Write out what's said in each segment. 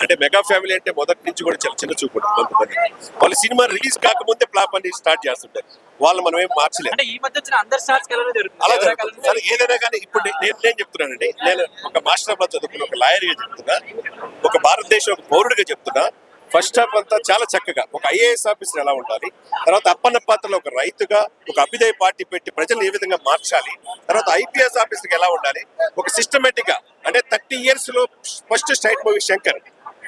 అంటే mega family అంటే మొదటి నుంచి కూడా చాలా చిన్న చూపు కొంతమంది. వాళ్ళు సినిమా రిలీజ్ కాకముందే ఫ్లాప్ అని స్టార్ట్ చేస్తుంటారు. వాళ్ళు మనం ఏం అలా జరుగుతుంది. సరే ఏదైనా కానీ ఇప్పుడు నేను నేను చెప్తున్నానండి. నేను ఒక మాస్టర్ ఆఫ్ చదువుకున్న ఒక లాయర్గా చెప్తున్నా. ఒక భారతదేశం ఒక పౌరుడిగా చెప్తున్నా. ఫస్ట్ హాఫ్ అంతా చాలా చక్కగా ఒక ఐఏఎస్ ఆఫీసర్ ఎలా ఉండాలి? తర్వాత అప్పన్న పాత్రలో ఒక రైతుగా ఒక అభ్యుదయ పార్టీ పెట్టి ప్రజలు ఏ విధంగా మార్చాలి? తర్వాత ఐపీఎస్ ఆఫీసర్ ఎలా ఉండాలి? ఒక సిస్టమేటిక్గా అంటే థర్టీ ఇయర్స్లో first straight movie Shankar.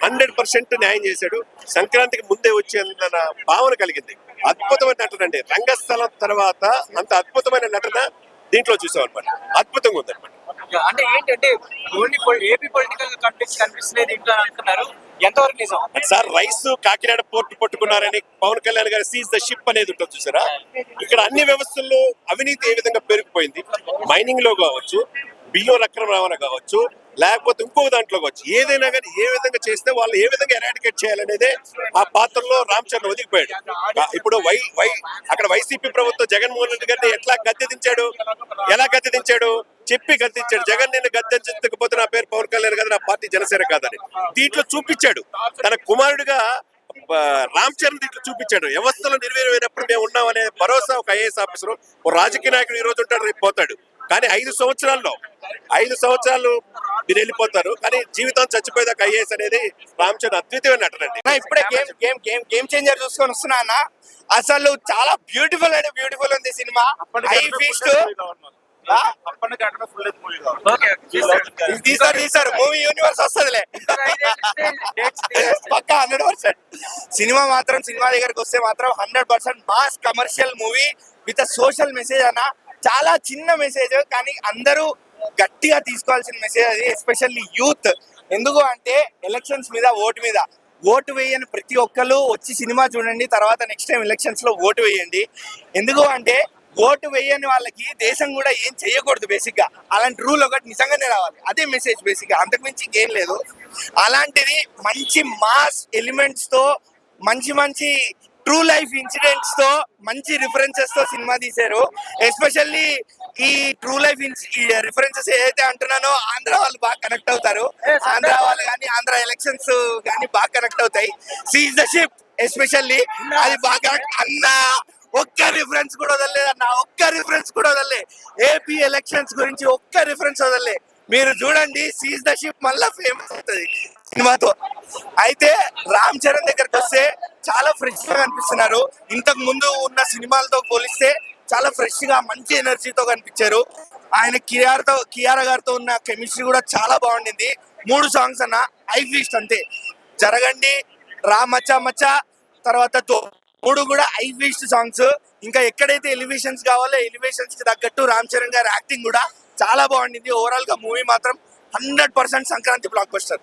Hundred percent న్యాయం చేశాడు. సంక్రాంతికి ముందే వచ్చేందన్న భావన కలిగింది. అద్భుతమైన నటన అండి. రంగస్థలం తర్వాత అంత అద్భుతమైన నటన దీంట్లో చూసాం అనమాట అద్భుతంగా ఉంది అనమాట అంటే ఏంటంటే ఓన్లీ ఏపీ పొలిటికల్ కాన్ఫ్లిక్ట్స్ కనిపిస్తున్నాయి దీంట్లో అని అంటున్నారు. ఎంతవరకు నిజం? సార్ రైస్ కాకినాడ పోర్టు పట్టుకున్నారని Pawan Kalyan garu seize the ship అనేది ఉంటుంది చూసారా? ఇక్కడ అన్ని వ్యవస్థల్లో అవినీతి ఏ విధంగా పెరిగిపోయింది? మైనింగ్లో కావచ్చు బియ్యం అక్రమ రవాణా కావచ్చు లేకపోతే ఇంకో దాంట్లో వచ్చి. ఏదైనా కానీ ఏ విధంగా చేస్తే వాళ్ళు ఏ విధంగా ఎరాడికేట్ చేయాలనేదే ఆ పాత్రలో రామ్ చరణ్ ఒదిగిపోయాడు ఇప్పుడు వై వై అక్కడ వైసీపీ ప్రభుత్వం జగన్మోహన్ రెడ్డి గారిని ఎట్లా గద్దెదించాడు? ఎలా గద్దెదించాడు? చెప్పి గద్దించాడు జగన్ నిన్ను గద్దెంచకపోతే నా పేరు పవన్ కళ్యాణ్ కాదు నా పార్టీ జనసేన కాదని. దీంట్లో చూపించాడు. తన కుమారుడిగా రామ్ చరణ్ దీంట్లో చూపించాడు. వ్యవస్థలో నిర్వీర్యమైనప్పుడు మేము ఉన్నామనే భరోసా ఒక ఐఏఎస్ ఆఫీసర్ ఓ రాజకీయ నాయకుడు ఈ రోజు ఉంటాడు రేపు పోతాడు. కానీ ఐదు సంవత్సరాల్లో ఐదు సంవత్సరాలు మీరు వెళ్ళిపోతారు కానీ జీవితం చచ్చిపోయేదాకా ఐఏఎస్ అనేది రామ్ చరణ్ అద్వితీయమైన నటనండి. ఇప్పుడే game game game game changer చూసుకొని వస్తున్నా అన్న అసలు చాలా బ్యూటిఫుల్ అంటే బ్యూటిఫుల్ ఉంది సినిమా. Eye feast. ఓకే తీసారు తీసారు. మూవీ యూనివర్స్ వస్తుందిలే. పక్కా హండ్రెడ్ పర్సెంట్ సినిమా మాత్రం సినిమా దగ్గరకు వస్తే మాత్రం hundred percent mass commercial movie with social message అన్న. చాలా చిన్న మెసేజ్ కానీ అందరూ గట్టిగా తీసుకోవాల్సిన మెసేజ్ అది ఎస్పెషల్లీ యూత్ ఎందుకు అంటే ఎలక్షన్స్ మీద ఓటు మీద. ఓటు వేయని ప్రతి ఒక్కరు వచ్చి సినిమా చూడండి తర్వాత నెక్స్ట్ టైం ఎలక్షన్స్లో ఓటు వేయండి. ఎందుకు అంటే ఓటు వేయని వాళ్ళకి దేశం కూడా ఏం చేయకూడదు బేసిక్గా అలాంటి రూల్ ఒకటి నిజంగానే రావాలి. అదే మెసేజ్ బేసిక్గా అంతకుమించి ఏం లేదు. అలాంటిది మంచి మాస్ ఎలిమెంట్స్తో మంచి మంచి ట్రూ లైఫ్ ఇన్సిడెంట్స్తో మంచి రిఫరెన్సెస్తో సినిమా తీశారు. ఎస్పెషల్లీ ఈ ట్రూ లైఫ్ రిఫరెన్సెస్ ఏదైతే అంటున్నానో ఆంధ్ర వాళ్ళు బాగా కనెక్ట్ అవుతారు. ఆంధ్ర వాళ్ళు కానీ ఆంధ్ర ఎలక్షన్స్ కానీ బాగా కనెక్ట్ అవుతాయి. సీజ్ ద షిప్ ఎస్పెషల్లీ అది బాగా అన్న ఒక్క రిఫరెన్స్ కూడా వదలలేదు అన్న ఒక్క రిఫరెన్స్ కూడా వదలలే. ఏపీ ఎలక్షన్స్ గురించి ఒక్క రిఫరెన్స్ వదలలే. మీరు చూడండి సీజ్ ద షిప్ మళ్ళా ఫేమస్ అవుతుంది సినిమాతో. అయితే రామ్ చరణ్ దగ్గరకు వస్తే చాలా ఫ్రెష్గా కనిపిస్తున్నారు. ఇంతకు ముందు ఉన్న సినిమాలతో పోలిస్తే చాలా ఫ్రెష్గా మంచి ఎనర్జీతో కనిపించారు. ఆయన కియార్తో కియార గారితో ఉన్న కెమిస్ట్రీ కూడా చాలా బాగుండింది. మూడు సాంగ్స్ అన్న ఐ ఫీస్ట్ అంతే. జరగండి రా మచ్చ తర్వాత మూడు కూడా ఐ ఫీస్ట్ సాంగ్స్ ఇంకా ఎక్కడైతే ఎలివేషన్స్ కావాలో ఎలివేషన్స్కి తగ్గట్టు రామ్ చరణ్ గారి యాక్టింగ్ కూడా చాలా బాగుండింది. ఓవరాల్గా మూవీ మాత్రం hundred percent Sankranti block buster